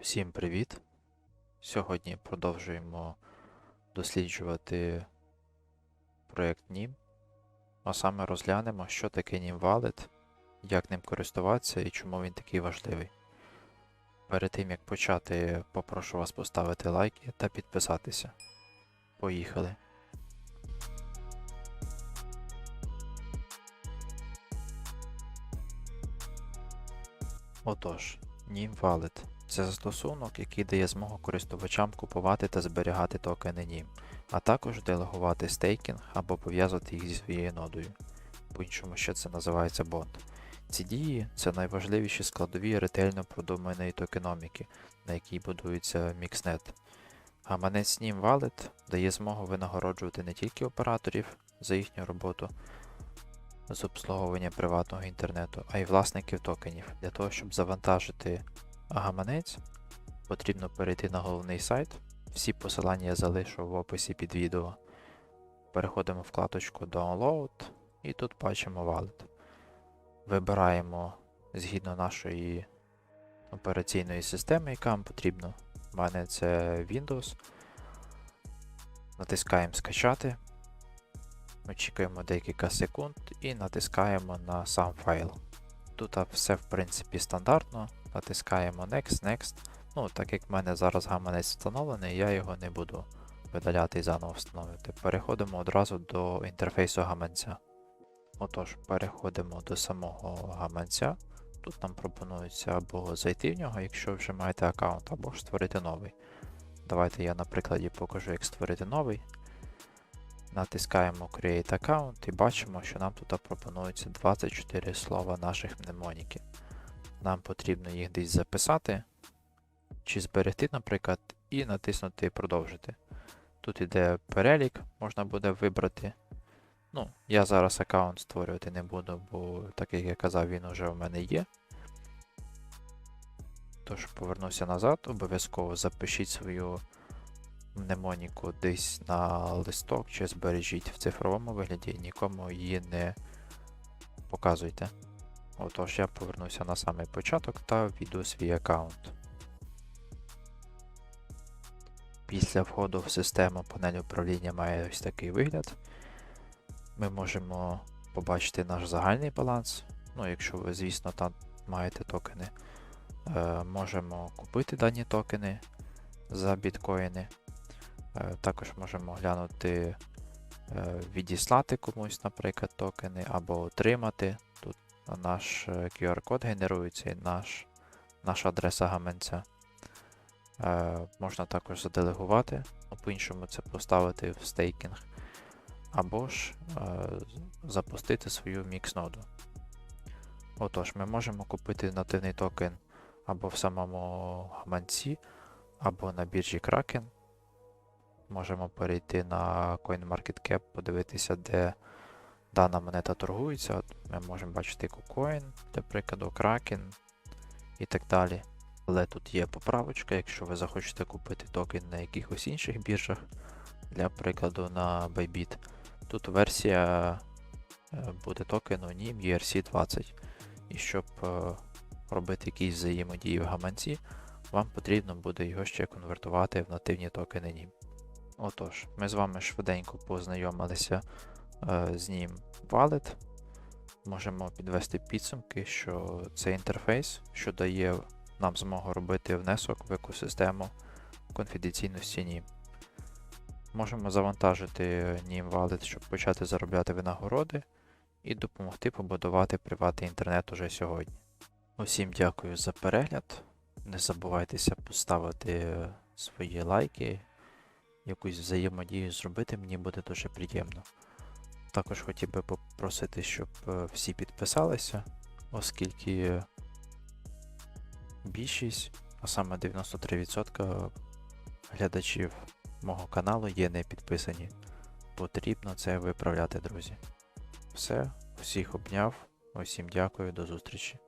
Всім привіт! Сьогодні продовжуємо досліджувати проєкт NIM, а саме розглянемо, що таке NIM Wallet, як ним користуватися і чому він такий важливий. Перед тим як почати, попрошу вас поставити лайки та підписатися. Поїхали! Отож, NIM Wallet це застосунок, який дає змогу користувачам купувати та зберігати токени NIM, а також делегувати стейкінг або пов'язувати їх зі своєю нодою. По-іншому ще це називається бонд. Ці дії це найважливіші складові ретельно продуманої токеноміки, на якій будується Mixnet. Гаманець NIM Wallet дає змогу винагороджувати не тільки операторів за їхню роботу з обслуговування приватного інтернету, а й власників токенів. Для того, щоб завантажити гаманець, потрібно перейти на головний сайт. Всі посилання я залишу в описі під відео. Переходимо в вкладочку Download і тут бачимо Wallet. Вибираємо згідно нашої операційної системи, яка вам потрібна. У мене це Windows. Натискаємо скачати. Очікуємо декілька секунд і натискаємо на сам файл. Тут все в принципі стандартно. Натискаємо Next, Next. Ну, так як в мене зараз гаманець встановлений, я його не буду видаляти і заново встановити. Переходимо одразу до інтерфейсу гаманця. Отож, переходимо до самого гаманця. Тут нам пропонується або зайти в нього, якщо вже маєте аккаунт, або ж створити новий. Давайте я на прикладі покажу, як створити новий. Натискаємо Create Account і бачимо, що нам тут пропонується 24 слова наших мнемоніків. Нам потрібно їх десь записати, чи зберегти, наприклад, і натиснути Продовжити. Тут іде перелік, можна буде вибрати. Ну, я зараз аккаунт створювати не буду, бо, так як я казав, він уже в мене є. Тож, повернуся назад, обов'язково запишіть свою мнемоніку десь на листок чи збережіть в цифровому вигляді, нікому її не показуйте. Отож, я повернуся на самий початок та введу свій аккаунт. Після входу в систему панель управління має ось такий вигляд. Ми можемо побачити наш загальний баланс. Ну, якщо ви, звісно, там маєте токени. Е, можемо купити дані токени за біткоїни. Е, також можемо глянути, е, відіслати комусь, наприклад, токени, або отримати. Тут наш QR-код генерується і наш, наша адреса гаманця. Е, Можна також заделегувати, ну, по-іншому це поставити в стейкінг, або ж е, запустити свою мікс-ноду. Отож, ми можемо купити нативний токен або в самому гаманці, або на біржі Kraken. Можемо перейти на CoinMarketCap, подивитися, де дана монета торгується. Ми можемо бачити KuCoin, для прикладу, Kraken і так далі. Але тут є поправочка, якщо ви захочете купити токен на якихось інших біржах, для прикладу на Bybit, тут версія е, буде токену NIM ERC20. І щоб е, робити якісь взаємодії в гаманці, вам потрібно буде його ще конвертувати в нативні токени NIM. Отож, ми з вами швиденько познайомилися е, з ним Wallet. Можемо підвести підсумки, що це інтерфейс, що дає нам змогу робити внесок в екосистему конфіденційності NIM. Можемо завантажити NIM Wallet, щоб почати заробляти винагороди і допомогти побудувати приватний інтернет уже сьогодні. Усім дякую за перегляд. Не забувайтеся поставити свої лайки якусь взаємодію зробити, мені буде дуже приємно. Також хотів би попросити, щоб е, всі підписалися, оскільки більшість, а саме 93% глядачів мого каналу є не підписані. Потрібно це виправляти, друзі. Все, всіх обняв, усім дякую, до зустрічі.